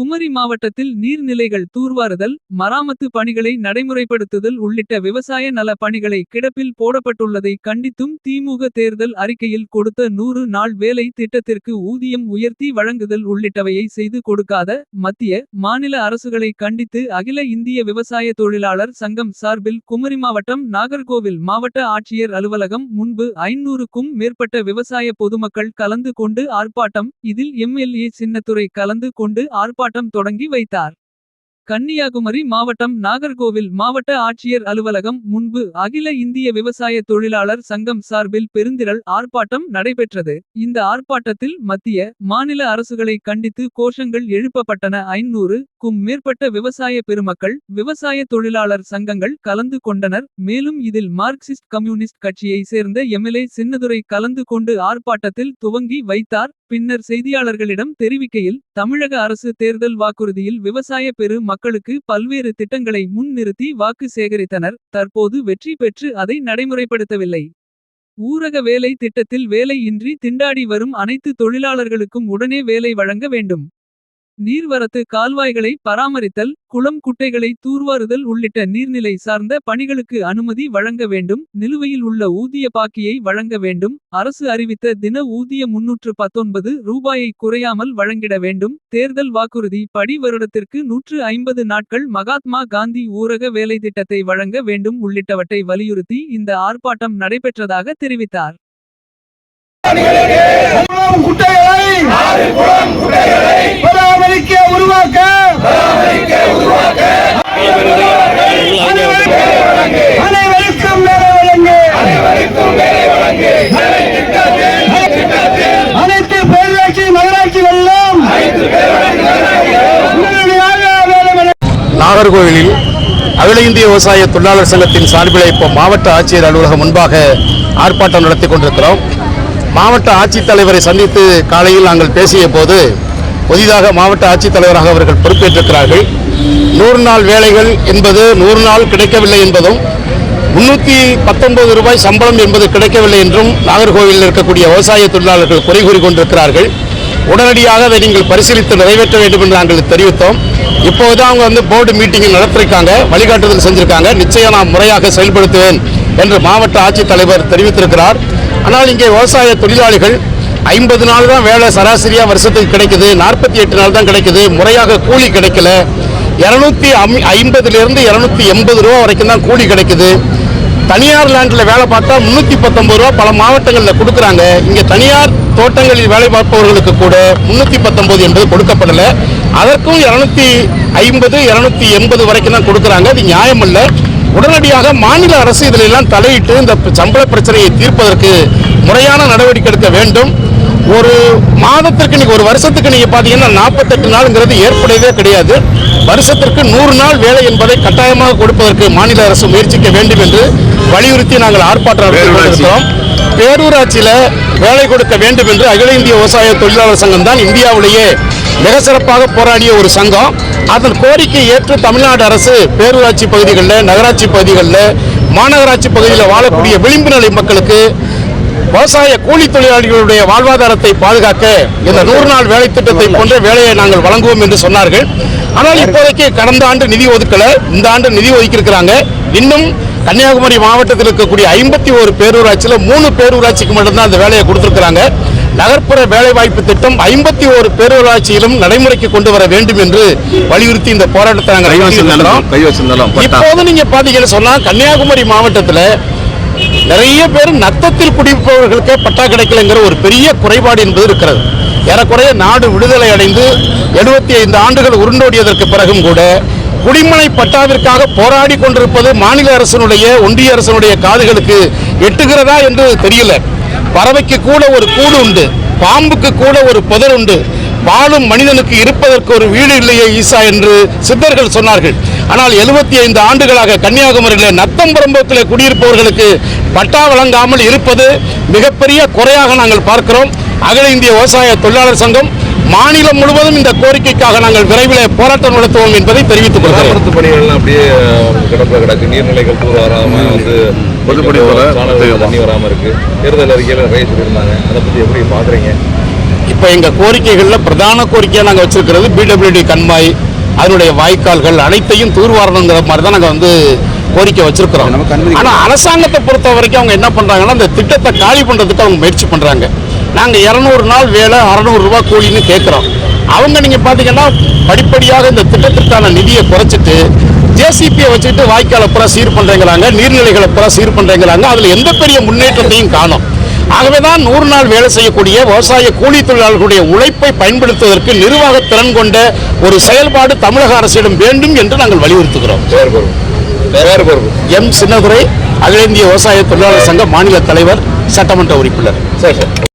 குமரி மாவட்டத்தில் நீர்நிலைகள் தூர்வாறுதல் மராமத்து பணிகளை நடைமுறைப்படுத்துதல் உள்ளிட்ட விவசாய நல பணிகளை கிடப்பில் போடப்பட்டுள்ளதை கண்டித்தும் திமுக தேர்தல் அறிக்கையில் கொடுத்த நூறு நாள் வேலை திட்டத்திற்கு ஊதியம் உயர்த்தி வழங்குதல் உள்ளிட்டவையை செய்து கொடுக்காத மத்திய மாநில அரசுகளை கண்டித்து அகில இந்திய விவசாய தொழிலாளர் சங்கம் சார்பில் குமரி மாவட்டம் நாகர்கோவில் மாவட்ட ஆட்சியர் அலுவலகம் முன்பு ஐநூறுக்கும் மேற்பட்ட விவசாய பொதுமக்கள் கலந்து கொண்டு ஆர்ப்பாட்டம் இதில் எம்எல்ஏ சின்னத்துறை கலந்து கொண்டு ஆர்ப்பாட்டம் தொடங்கி வைத்தார். கன்னியாகுமரி மாவட்டம் நாகர்கோவில் மாவட்ட ஆட்சியர் அலுவலகம் முன்பு அகில இந்திய விவசாய தொழிலாளர் சங்கம் சார்பில் பெருந்திரள் ஆர்ப்பாட்டம் நடைபெற்றது. இந்த ஆர்ப்பாட்டத்தில் மத்திய மாநில அரசுகளை கண்டித்து கோஷங்கள் எழுப்பப்பட்டன. ஐநூறு க்கும் மேற்பட்ட விவசாய பெருமக்கள் விவசாய தொழிலாளர் சங்கங்கள் கலந்து கொண்டனர். மேலும் இதில் மார்க்சிஸ்ட் கம்யூனிஸ்ட் கட்சியை சேர்ந்த எம்எல்ஏ சின்னதுரை கலந்து கொண்டு ஆர்ப்பாட்டத்தில் துவங்கி வைத்தார். பின்னர் செய்தியாளர்களிடம் தெரிவிக்கையில் தமிழக அரசு தேர்தல் வாக்குறுதியில் விவசாய பெரு மக்களுக்கு பல்வேறு திட்டங்களை முன்னிறுத்தி வாக்கு சேகரித்தனர். தற்போது வெற்றி பெற்று அதை நடைமுறைப்படுத்தவில்லை. ஊரக வேலை திட்டத்தில் வேலையின்றி திண்டாடி வரும் அனைத்து தொழிலாளர்களுக்கும் உடனே வேலை வழங்க வேண்டும். நீர்வரத்து கால்வாய்களை பராமரித்தல் குளம் குட்டைகளை தூர்வாறுதல் உள்ளிட்ட நீர்நிலை சார்ந்த பணிகளுக்கு அனுமதி வழங்க வேண்டும். நிலுவையில் உள்ள ஊதிய பாக்கியை வழங்க வேண்டும். அரசு அறிவித்த தின ஊதிய முன்னூற்று பத்தொன்பது ரூபாயை குறையாமல் வழங்கிட வேண்டும். தேர்தல் வாக்குறுதி படி வருடத்திற்கு நூற்று ஐம்பது நாட்கள் மகாத்மா காந்தி ஊரக வேலை திட்டத்தை வழங்க வேண்டும் உள்ளிட்டவற்றை வலியுறுத்தி இந்த ஆர்ப்பாட்டம் நடைபெற்றதாக தெரிவித்தார் குளம் குட்டைகளை பராமரிக்க உருவாக்க அனைவருக்கும் வேலை வழங்கு அனைத்து பேரூராட்சி நாகர்கோவிலில் அகில இந்திய விவசாய தொழிலாளர் சங்கத்தின் சார்பில் இப்போ மாவட்ட ஆட்சியர் அலுவலகம் முன்பாக ஆர்ப்பாட்டம் நடத்தி கொண்டிருக்கிறோம். மாவட்ட ஆட்சித்தலைவரை சந்தித்து காலையில் நாங்கள் பேசிய போது புதிதாக மாவட்ட ஆட்சித்தலைவராக அவர்கள் பொறுப்பேற்றிருக்கிறார்கள். நூறு நாள் வேலைகள் என்பது நூறு நாள் கிடைக்கவில்லை என்பதும் முன்னூற்றி பத்தொன்பது ரூபாய் சம்பளம் என்பது கிடைக்கவில்லை என்றும் நாகர்கோவிலில் இருக்கக்கூடிய விவசாய தொழிலாளர்கள் குறை கூறி கொண்டிருக்கிறார்கள். உடனடியாக அதை நீங்கள் பரிசீலித்து நிறைவேற்ற வேண்டும் என்று நாங்கள் தெரிவித்தோம். இப்போது அவங்க வந்து போர்டு மீட்டிங் நடத்திருக்காங்க வழிகாட்டுதல் செஞ்சிருக்காங்க. நிச்சயம் நான் முறையாக செயல்படுத்துவேன் என்று மாவட்ட ஆட்சித்தலைவர் தெரிவித்திருக்கிறார். ஆனால் இங்கே விவசாய தொழிலாளிகள் ஐம்பது நாள் தான் வேலை சராசரியாக வருஷத்துக்கு கிடைக்குது நாற்பத்தி எட்டு நாள் தான் கிடைக்குது முறையாக கூலி கிடைக்கல. இரநூத்தி ஐம்பதுலேருந்து இரநூத்தி எண்பது ரூபா வரைக்கும் தான் கூலி கிடைக்குது. தனியார் லேண்டில் வேலை பார்த்தா முந்நூற்றி பத்தொம்பது ரூபா பல மாவட்டங்களில் கொடுக்குறாங்க. இங்கே தனியார் தோட்டங்களில் வேலை பார்ப்பவர்களுக்கு கூட முந்நூற்றி பத்தொம்பது என்பது கொடுக்கப்படலை. அதற்கும் இரநூத்தி ஐம்பது இரநூத்தி எண்பது வரைக்கும் தான் கொடுக்குறாங்க. அது நியாயமல்ல உடனடியாக மாநில அரசு இதிலெல்லாம் தலையிட்டு இந்த சம்பள பிரச்சனையை தீர்ப்பதற்கு முறையான நடவடிக்கை எடுக்க வேண்டும். ஒரு மாதத்திற்கு நீங்க ஒரு வருஷத்துக்கு நீங்க பாத்தீங்கன்னா நாற்பத்தெட்டு நாளுங்கிறது ஏற்புடையதே கிடையாது. வருஷத்திற்கு நூறு நாள் வேலை என்பதை கட்டாயமாக கொடுப்பதற்கு மாநில அரசு முயற்சிக்க வேண்டும் என்று வலியுறுத்தி நாங்கள் ஆர்ப்பாட்டம் கொண்டிருக்கிறோம் பேரூராட்சியில வேலை கொடுக்க வேண்டும் என்று அகில இந்திய விவசாய தொழிலாளர் சங்கம் தான் இந்தியாவிலேயே மிக சிறப்பாக போராடிய ஒரு சங்கம். அதன் கோரிக்கை ஏற்று தமிழ்நாடு அரசு பேரூராட்சி பகுதிகளில் நகராட்சி பகுதிகளில் மாநகராட்சி பகுதியில் வாழக்கூடிய விளிம்பு நிலை மக்களுக்கு விவசாய கூலி தொழிலாளிகளுடைய வாழ்வாதாரத்தை பாதுகாக்க இந்த நூறு நாள் வேலை திட்டத்தை போன்ற வேலையை நாங்கள் வழங்குவோம் என்று சொன்னார்கள். ஆனால் இப்போதைக்கு கடந்த ஆண்டு நிதி ஒதுக்கல இந்த ஆண்டு நிதி ஒதுக்கியிருக்கிறாங்க. இன்னும் கன்னியாகுமரி மாவட்டத்தில் இருக்கக்கூடிய ஐம்பத்தி ஒரு பேரூராட்சியில் மூணு பேரூராட்சிக்கு மட்டும்தான் அந்த வேலையை கொடுத்துருக்குறாங்க. நகர்ப்புற வேலைவாய்ப்பு திட்டம் ஐம்பத்தி ஒரு பேரூராட்சியிலும் நடைமுறைக்கு கொண்டு வர வேண்டும் என்று வலியுறுத்தி இந்த போராட்டத்தை நாங்கள் இப்போது நீங்க பாத்தீங்கன்னு சொன்னா கன்னியாகுமரி மாவட்டத்தில் நிறைய பேர் நத்தத்தில் குடிப்பவர்களுக்கே பட்டா கிடைக்கலங்கிற ஒரு பெரிய குறைபாடு என்பது இருக்கிறது. ஏறக்குறைய நாடு விடுதலை அடைந்து எழுபத்தி ஐந்து ஆண்டுகள் உருண்டோடியதற்கு பிறகும் கூட குடிமனை பட்டாவிற்காக போராடி கொண்டிருப்பது மாநில அரசனுடைய ஒன்றிய அரசனுடைய காதுகளுக்கு எட்டுகிறதா என்று தெரியல. பறவைக்கு கூட ஒரு கூடு உண்டு பாம்புக்கு கூட ஒரு புதர் உண்டு வாழும் மனிதனுக்கு இருப்பதற்கு ஒரு வீடு இல்லையே ஈசா என்று சித்தர்கள் சொன்னார்கள். ஆனால் எழுபத்தி ஐந்து ஆண்டுகளாக கன்னியாகுமரியில் நத்தம் புறம்போக்கில் குடியிருப்பவர்களுக்கு பட்டா வழங்காமல் இருப்பது மிகப்பெரிய குறையாக நாங்கள் பார்க்கிறோம். அகில இந்திய விவசாய தொழிலாளர் சங்கம் மாநிலம் முழுவதும் இந்த கோரிக்கைக்காக நாங்கள் விரைவில் போராட்டம் நடத்துவோம் என்பதை தெரிவித்துக் கொள்கிறேன். பராமரிப்பு பணிகள் அப்படியே கிடப்பில் கிடக்கு நீர்நிலைகள் தூர் வராம வந்து தண்ணி வராம இருக்கு. தேர்தல் அறிக்கையில் நிறைய சொல்லியிருந்தாங்க. அதை பத்தி எப்படி பாக்குறீங்க? இப்போ எங்கள் கோரிக்கைகளில் பிரதான கோரிக்கையாக நாங்கள் வச்சிருக்கிறது பிடபிள்யூடி கண்மாய் அதனுடைய வாய்க்கால்கள் அனைத்தையும் தூர்வாரணுங்கிற மாதிரி தான் நாங்கள் வந்து கோரிக்கை வச்சிருக்கிறோம். ஆனால் அரசாங்கத்தை பொறுத்த வரைக்கும் அவங்க என்ன பண்ணுறாங்கன்னா அந்த திட்டத்தை காலி பண்ணுறதுக்கு அவங்க முயற்சி பண்ணுறாங்க நாங்கள் இரநூறு நாள் வேலை அறநூறு ரூபாய் கூலின்னு கேட்குறோம் அவங்க நீங்கள் பார்த்தீங்கன்னா படிப்படியாக இந்த திட்டத்திற்கான நிதியை குறைச்சிட்டு ஜேசிபியை வச்சுட்டு வாய்க்காலை பூரா சீர் பண்ணுறேங்கிறாங்க நீர்நிலைகளை பூரா சீர் பண்ணுறேங்கிறாங்க அதில் எந்த பெரிய முன்னேற்றத்தையும் காணோம். ஆகவே தான் நூறு நாள் வேலை செய்யக்கூடிய விவசாய கூலி தொழிலாளர்களுடைய உழைப்பை பயன்படுத்துவதற்கு நிர்வாக திறன் கொண்ட ஒரு செயல்பாடு தமிழக அரசிடம் வேண்டும் என்று நாங்கள் வலியுறுத்துகிறோம். எம் சின்னதுரை அகில இந்திய விவசாய தொழிலாளர் சங்க மாநில தலைவர் சட்டமன்ற உறுப்பினர். சரி சார்.